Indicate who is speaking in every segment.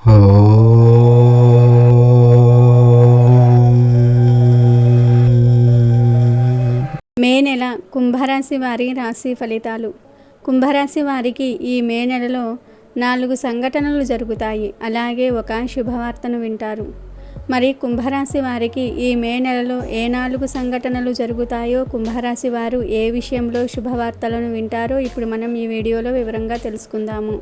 Speaker 1: మే నెల కుంభరాశి వారి రాశి ఫలితాలు. కుంభరాశి వారికి ఈ మే నెలలో నాలుగు సంఘటనలు జరుగుతాయి. అలాగే ఒక శుభవార్తను వింటారు. మరి కుంభరాశి వారికి ఈ మే నెలలో ఏ నాలుగు సంఘటనలు జరుగుతాయో కుంభరాశి వారు ఏ విషయంలో శుభవార్తలను వింటారో ఇప్పుడు మనం ఈ వీడియోలో వివరంగా తెలుసుకుందాము.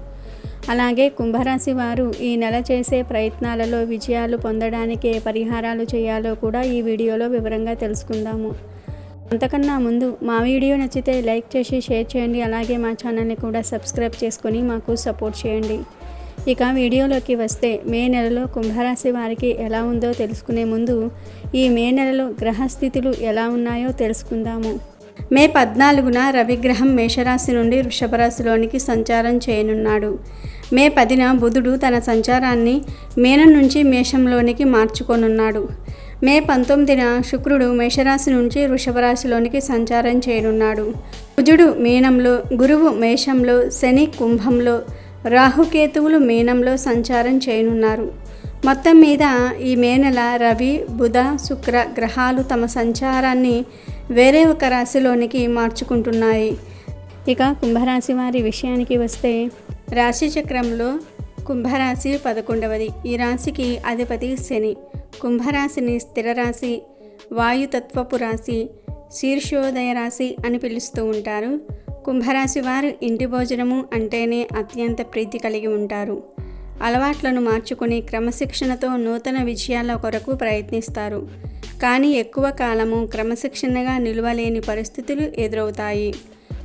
Speaker 1: అలాగే కుంభరాశి వారు ఈ నెల చేసే ప్రయత్నాలలో విజయాలు పొందడానికి పరిహారాలు చేయాలో కూడా ఈ వీడియోలో వివరంగా తెలుసుకుందాము. అంతకన్నా ముందు మా వీడియో నచ్చితే లైక్ చేసి షేర్ చేయండి. అలాగే మా ఛానల్ని కూడా సబ్స్క్రైబ్ చేసుకొని మాకు సపోర్ట్ చేయండి. ఇక వీడియోలోకి వస్తే మే నెలలో కుంభరాశి వారికి ఎలా ఉందో తెలుసుకునే ముందు ఈ మే నెలలో గ్రహస్థితులు ఎలా ఉన్నాయో తెలుసుకుందాము. మే పద్నాలుగున రవిగ్రహం మేషరాశి నుండి వృషభరాశిలోనికి సంచారం చేయనున్నాడు. మే పదిన బుధుడు తన సంచారాన్ని మేనం నుంచి మేషంలోనికి మార్చుకొనున్నాడు. మే పంతొమ్మిదిన శుక్రుడు మేషరాశి నుంచి వృషభరాశిలోనికి సంచారం చేయనున్నాడు. కుజుడు మీనంలో గురువు మేషంలో శని కుంభంలో రాహుకేతువులు మీనంలో సంచారం చేయనున్నారు. మొత్తం మీద ఈ మే నెల రవి బుధ శుక్ర గ్రహాలు తమ సంచారాన్ని వేరే ఒక రాశిలోనికి మార్చుకుంటున్నాయి. ఇక కుంభరాశి వారి విషయానికి వస్తే రాశి చక్రంలో కుంభరాశి పదకొండవది. ఈ రాశికి అధిపతి శని. కుంభరాశిని స్థిర రాశి వాయుతత్వపు రాశి శీర్షోదయ రాశి అని పిలుస్తూ ఉంటారు. కుంభరాశి వారు ఇంటి భోజనము అంటేనే అత్యంత ప్రీతి కలిగి ఉంటారు. అలవాట్లను మార్చుకుని క్రమశిక్షణతో నూతన విజయాల కొరకు ప్రయత్నిస్తారు. కానీ ఎక్కువ కాలము క్రమశిక్షణగా నిలవలేని పరిస్థితులు ఎదురవుతాయి.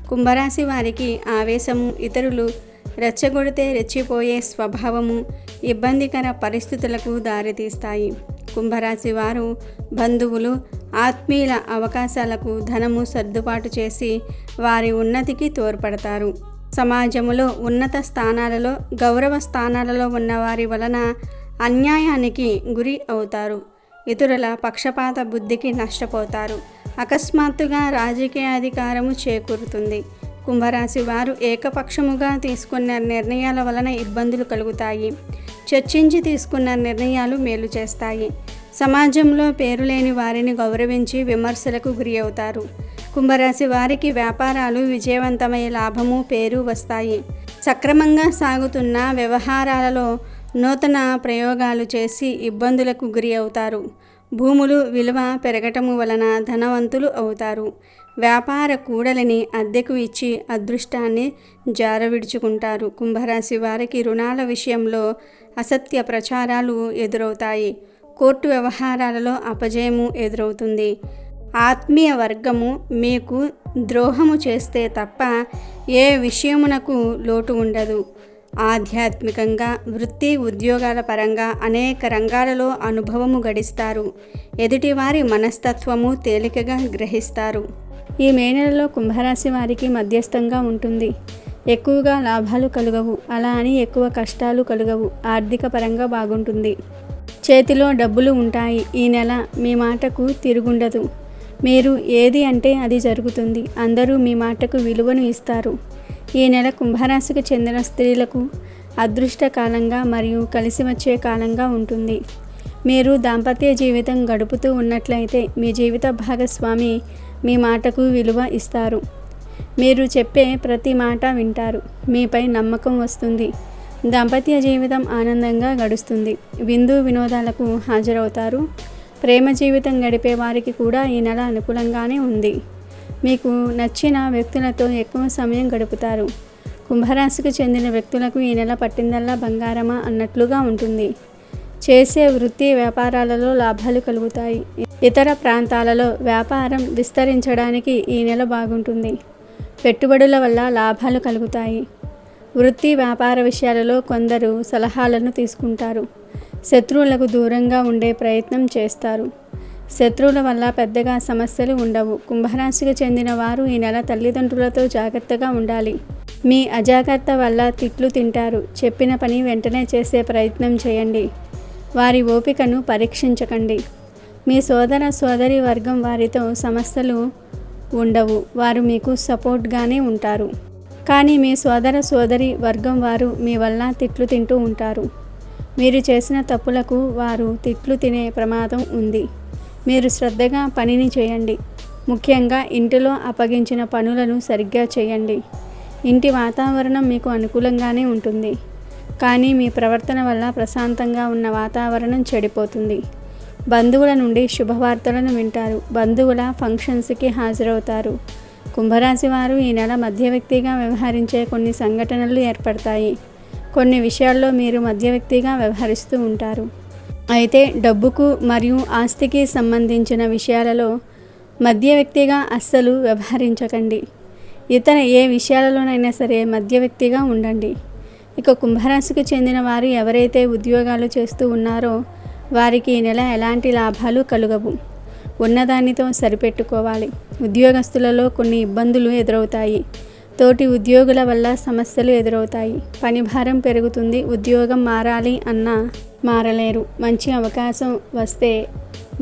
Speaker 1: కుంభరాశి వారికి ఆవేశము ఇతరులు రెచ్చగొడితే రెచ్చిపోయే స్వభావము ఇబ్బందికర పరిస్థితులకు దారితీస్తాయి. కుంభరాశి వారు బంధువులు ఆత్మీయుల అవకాశాలకు ధనము సర్దుబాటు చేసి వారి ఉన్నతికి తోడ్పడతారు. సమాజములో ఉన్నత స్థానాలలో గౌరవ స్థానాలలో ఉన్నవారి వలన అన్యాయానికి గురి అవుతారు. ఇతరుల పక్షపాత బుద్ధికి నష్టపోతారు. అకస్మాత్తుగా రాజకీయ అధికారము చేకూరుతుంది. కుంభరాశి వారు ఏకపక్షముగా తీసుకున్న నిర్ణయాల వలన ఇబ్బందులు కలుగుతాయి. చర్చించి తీసుకున్న నిర్ణయాలు మేలు చేస్తాయి. సమాజంలో పేరు లేని వారిని గౌరవించి విమర్శలకు గురి అవుతారు. కుంభరాశి వారికి వ్యాపారాలు విజయవంతమై లాభము పేరు వస్తాయి. సక్రమంగా సాగుతున్న వ్యవహారాలలో నూతన ప్రయోగాలు చేసి ఇబ్బందులకు గురి అవుతారు. భూములు విలువ పెరగటము వలన ధనవంతులు అవుతారు. వ్యాపార కూడలిని అద్దెకు ఇచ్చి అదృష్టాన్ని జారవిడుచుకుంటారు. కుంభరాశి వారికి రుణాల విషయంలో అసత్య ప్రచారాలు ఎదురవుతాయి. కోర్టు వ్యవహారాలలో అపజయము ఎదురవుతుంది. ఆత్మీయ వర్గము మీకు ద్రోహము చేస్తే తప్ప ఏ విషయమునకు లోటు ఉండదు. ఆధ్యాత్మికంగా వృత్తి ఉద్యోగాల పరంగా అనేక రంగాలలో అనుభవము గడిస్తారు. ఎదుటివారి మనస్తత్వము తేలికగా గ్రహిస్తారు. ఈ మే నెలలో కుంభరాశి వారికి మధ్యస్థంగా ఉంటుంది. ఎక్కువగా లాభాలు కలుగవు. అలా అని ఎక్కువ కష్టాలు కలుగవు. ఆర్థిక పరంగా బాగుంటుంది. చేతిలో డబ్బులు ఉంటాయి. ఈ నెల మీ మాటకు తిరుగుండదు. మీరు ఏది అంటే అది జరుగుతుంది. అందరూ మీ మాటకు విలువను ఇస్తారు. ఈ నెల కుంభరాశికి చెందిన స్త్రీలకు అదృష్ట కాలంగా మరియు కలిసి వచ్చే కాలంగా ఉంటుంది. మీరు దాంపత్య జీవితం గడుపుతూ ఉన్నట్లయితే మీ జీవిత భాగస్వామి మీ మాటకు విలువ ఇస్తారు. మీరు చెప్పే ప్రతి మాట వింటారు. మీపై నమ్మకం వస్తుంది. దాంపత్య జీవితం ఆనందంగా గడుస్తుంది. విందు వినోదాలకు హాజరవుతారు. ప్రేమ జీవితం గడిపే వారికి కూడా ఈ నెల అనుకూలంగానే ఉంది. మీకు నచ్చిన వ్యక్తులతో ఎక్కువ సమయం గడుపుతారు. కుంభరాశికి చెందిన వ్యక్తులకు ఈ నెల పట్టిందల్లా బంగారమా అన్నట్లుగా ఉంటుంది. చేసే వృత్తి వ్యాపారాలలో లాభాలు కలుగుతాయి. ఇతర ప్రాంతాలలో వ్యాపారం విస్తరించడానికి ఈ నెల బాగుంటుంది. పెట్టుబడుల వల్ల లాభాలు కలుగుతాయి. వృత్తి వ్యాపార విషయాలలో కొందరు సలహాలను తీసుకుంటారు. శత్రువులకు దూరంగా ఉండే ప్రయత్నం చేస్తారు. శత్రువుల వల్ల పెద్దగా సమస్యలు ఉండవు. కుంభరాశికి చెందిన వారు ఈ నెల తల్లిదండ్రులతో జాగ్రత్తగా ఉండాలి. మీ అజాగ్రత్త వల్ల తిట్లు తింటారు. చెప్పిన పని వెంటనే చేసే ప్రయత్నం చేయండి. వారి ఓపికను పరీక్షించకండి. మీ సోదర సోదరి వర్గం వారితో సమస్యలు ఉండవు. వారు మీకు సపోర్ట్గానే ఉంటారు. కానీ మీ సోదర సోదరి వర్గం వారు మీ వల్ల తిట్లు తింటూ ఉంటారు. మీరు చేసిన తప్పులకు వారు తిట్లు తినే ప్రమాదం ఉంది. మీరు శ్రద్ధగా పనిని చేయండి. ముఖ్యంగా ఇంటిలో అప్పగించిన పనులను సరిగ్గా చేయండి. ఇంటి వాతావరణం మీకు అనుకూలంగానే ఉంటుంది. కానీ మీ ప్రవర్తన వల్ల ప్రశాంతంగా ఉన్న వాతావరణం చెడిపోతుంది. బంధువుల నుండి శుభవార్తలను వింటారు. బంధువుల ఫంక్షన్స్కి హాజరవుతారు. కుంభరాశి వారు ఈ నెల మధ్య వ్యక్తిగా వ్యవహరించే కొన్ని సంఘటనలు ఏర్పడతాయి. కొన్ని విషయాల్లో మీరు మధ్య వ్యక్తిగా వ్యవహరిస్తూ ఉంటారు. అయితే డబ్బుకు మరియు ఆస్తికి సంబంధించిన విషయాలలో మధ్య వ్యక్తిగా అస్సలు వ్యవహరించకండి. ఇతర ఏ విషయాలలోనైనా సరే మధ్య వ్యక్తిగా ఉండండి. ఇక కుంభరాశికి చెందిన వారు ఎవరైతే ఉద్యోగాలు చేస్తూ ఉన్నారో వారికి ఈ నెల ఎలాంటి లాభాలు కలుగవు. ఉన్నదానితో సరిపెట్టుకోవాలి. ఉద్యోగస్తులలో కొన్ని ఇబ్బందులు ఎదురవుతాయి. తోటి ఉద్యోగుల వల్ల సమస్యలు ఎదురవుతాయి. పని భారం పెరుగుతుంది. ఉద్యోగం మారాలి అన్నా మారలేరు. మంచి అవకాశం వస్తే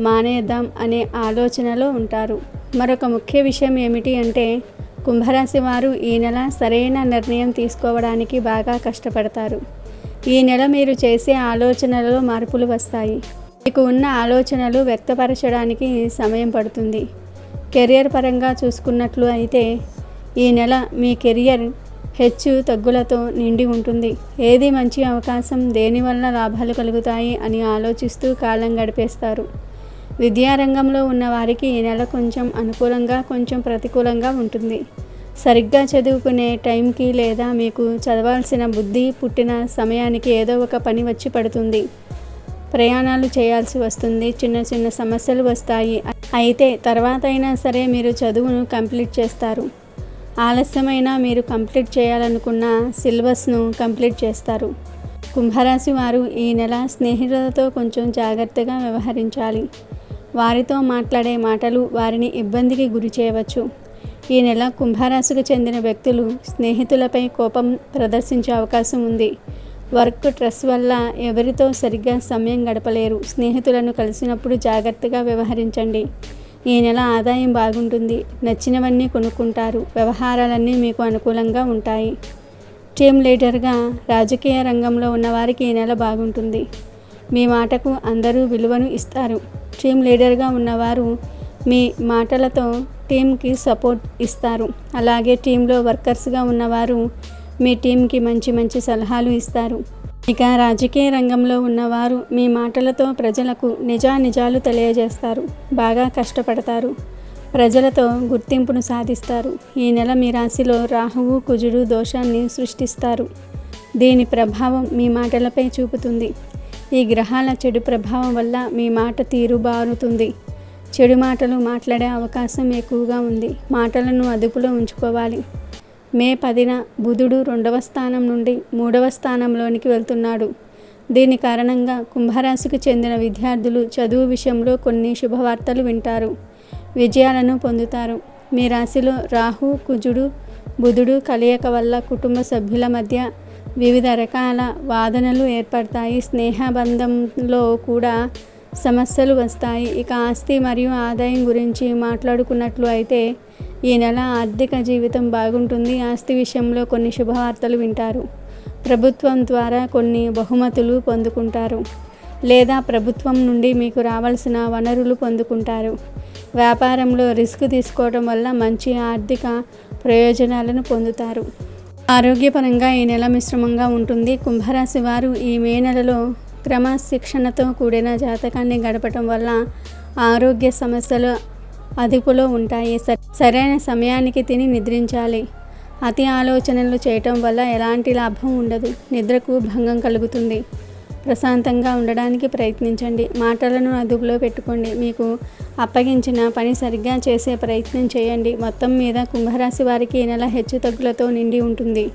Speaker 1: మానేద్దాం అనే ఆలోచనలో ఉంటారు. మరొక ముఖ్య విషయం ఏమిటి అంటే కుంభరాశి వారు ఈ నెల సరైన నిర్ణయం తీసుకోవడానికి బాగా కష్టపడతారు. ఈ నెల మీరు చేసే ఆలోచనలలో మార్పులు వస్తాయి. మీకు ఉన్న ఆలోచనలు వ్యక్తపరచడానికి సమయం పడుతుంది. కెరియర్ పరంగా చూసుకున్నట్లు అయితే ఈ నెల మీ కెరియర్ హెచ్చు తగ్గులతో నిండి ఉంటుంది. ఏది మంచి అవకాశం దేనివల్ల లాభాలు కలుగుతాయి అని ఆలోచిస్తూ కాలం గడిపేస్తారు. విద్యారంగంలో ఉన్న వారికి ఈ నెల కొంచెం అనుకూలంగా కొంచెం ప్రతికూలంగా ఉంటుంది. సరిగ్గా చదువుకునే టైంకి లేదా మీకు చదవాల్సిన బుద్ధి పుట్టిన సమయానికి ఏదో ఒక పని వచ్చి పడుతుంది. ప్రయాణాలు చేయాల్సి వస్తుంది. చిన్న చిన్న సమస్యలు వస్తాయి. అయితే తర్వాత అయినా సరే మీరు చదువును కంప్లీట్ చేస్తారు. ఆలస్యమైన మీరు కంప్లీట్ చేయాలనుకున్న సిలబస్ను కంప్లీట్ చేస్తారు. కుంభరాశి వారు ఈ నెల స్నేహితులతో కొంచెం జాగ్రత్తగా వ్యవహరించాలి. వారితో మాట్లాడే మాటలు వారిని ఇబ్బందికి గురి చేయవచ్చు. ఈ నెల కుంభరాశికి చెందిన వ్యక్తులు స్నేహితులపై కోపం ప్రదర్శించే అవకాశం ఉంది. వర్క్ స్ట్రెస్ వల్ల ఎవరితో సరిగ్గా సమయం గడపలేరు. స్నేహితులను కలిసినప్పుడు జాగ్రత్తగా వ్యవహరించండి. ఈ నెల ఆదాయం బాగుంటుంది. నచ్చినవన్నీ కొనుక్కుంటారు. వ్యవహారాలన్నీ మీకు అనుకూలంగా ఉంటాయి. టీమ్ లీడర్గా రాజకీయ రంగంలో ఉన్నవారికి ఈ నెల బాగుంటుంది. మీ మాటకు అందరూ విలువను ఇస్తారు. టీమ్ లీడర్గా ఉన్నవారు మీ మాటలతో టీంకి సపోర్ట్ ఇస్తారు. అలాగే టీంలో వర్కర్స్గా ఉన్నవారు మీ టీంకి మంచి మంచి సలహాలు ఇస్తారు. ఇక రాజకీయ రంగంలో ఉన్నవారు మీ మాటలతో ప్రజలకు నిజానిజాలు తెలియజేస్తారు. బాగా కష్టపడతారు. ప్రజలతో గుర్తింపును సాధిస్తారు. ఈ నెల మీ రాశిలో రాహువు కుజుడు దోషాన్ని సృష్టిస్తారు. దీని ప్రభావం మీ మాటలపై చూపుతుంది. ఈ గ్రహాల చెడు ప్రభావం వల్ల మీ మాట తీరు బారుతుంది. చెడు మాటలు మాట్లాడే అవకాశం ఎక్కువగా ఉంది. మాటలను అదుపులో ఉంచుకోవాలి. మే పదిన బుధుడు రెండవ స్థానం నుండి మూడవ స్థానంలోనికి వెళ్తున్నాడు. దీని కారణంగా కుంభరాశికి చెందిన విద్యార్థులు చదువు విషయంలో కొన్ని శుభవార్తలు వింటారు. విజయాలను పొందుతారు. మీ రాశిలో రాహు కుజుడు బుధుడు కలయిక వల్ల కుటుంబ సభ్యుల మధ్య వివిధ రకాల వాదనలు ఏర్పడతాయి. స్నేహబంధంలో కూడా సమస్యలు వస్తాయి. ఇక ఆస్తి మరియు ఆదాయం గురించి మాట్లాడుకున్నట్లు అయితే ఈ నెల ఆర్థిక జీవితం బాగుంటుంది. ఆస్తి విషయంలో కొన్ని శుభవార్తలు వింటారు. ప్రభుత్వం ద్వారా కొన్ని బహుమతులు పొందుకుంటారు. లేదా ప్రభుత్వం నుండి మీకు రావాల్సిన వనరులు పొందుకుంటారు. వ్యాపారంలో రిస్క్ తీసుకోవడం వల్ల మంచి ఆర్థిక ప్రయోజనాలను పొందుతారు. ఆరోగ్యపరంగా ఈ నెల మిశ్రమంగా ఉంటుంది. కుంభరాశి వారు ఈ మే నెలలో క్రమశిక్షణతో కూడిన జాతకాన్ని గడపటం వల్ల ఆరోగ్య సమస్యలు అదుపులో ఉంటాయి. సరైన సమయానికి తిని నిద్రించాలి. అతి ఆలోచనలు చేయటం వల్ల ఎలాంటి లాభం ఉండదు. నిద్రకు భంగం కలుగుతుంది. ప్రశాంతంగా ఉండడానికి ప్రయత్నించండి. మాటలను అదుపులో పెట్టుకోండి. మీకు అప్పగించిన పని సరిగ్గా చేసే ప్రయత్నం చేయండి. మొత్తం మీద కుంభరాశి వారికి ఈ నెల హెచ్చు తగ్గులతో నిండి ఉంటుంది.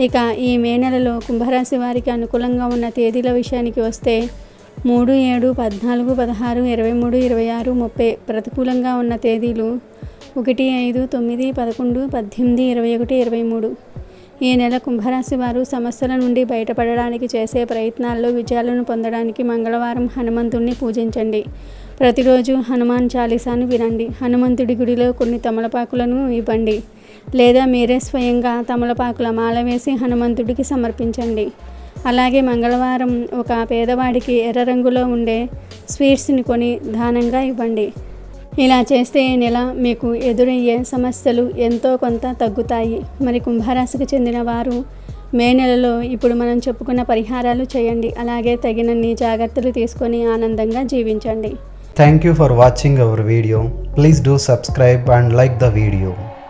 Speaker 1: ఇక ఈ మే నెలలో కుంభరాశి వారికి అనుకూలంగా ఉన్న తేదీల విషయానికి వస్తే మూడు ఏడు పద్నాలుగు పదహారు ఇరవై మూడు ఇరవై ఆరు ముప్పై ప్రతికూలంగా ఉన్న తేదీలు ఒకటి ఐదు తొమ్మిది పదకొండు పద్దెనిమిది ఇరవై ఒకటి ఇరవై మూడు. ఈ నెల కుంభరాశి వారు సమస్యల నుండి బయటపడడానికి చేసే ప్రయత్నాల్లో విజయాలను పొందడానికి మంగళవారం హనుమంతుణ్ణి పూజించండి. ప్రతిరోజు హనుమాన్ చాలీసాను వినండి. హనుమంతుడి గుడిలో కొన్ని తమలపాకులను ఇవ్వండి. లేదా మీరే స్వయంగా తమలపాకుల మాల వేసి హనుమంతుడికి సమర్పించండి. అలాగే మంగళవారం ఒక పేదవాడికి ఎర్ర రంగులో ఉండే స్వీట్స్ని కొని దానంగా ఇవ్వండి. ఇలా చేస్తే ఈ నెల మీకు ఎదురయ్యే సమస్యలు ఎంతో కొంత తగ్గుతాయి. మరి కుంభరాశికి చెందిన వారు మే నెలలో ఇప్పుడు మనం చెప్పుకున్న పరిహారాలు చేయండి. అలాగే తగినన్ని జాగ్రత్తలు తీసుకొని ఆనందంగా జీవించండి.
Speaker 2: Thank you for watching our video please do subscribe and like the video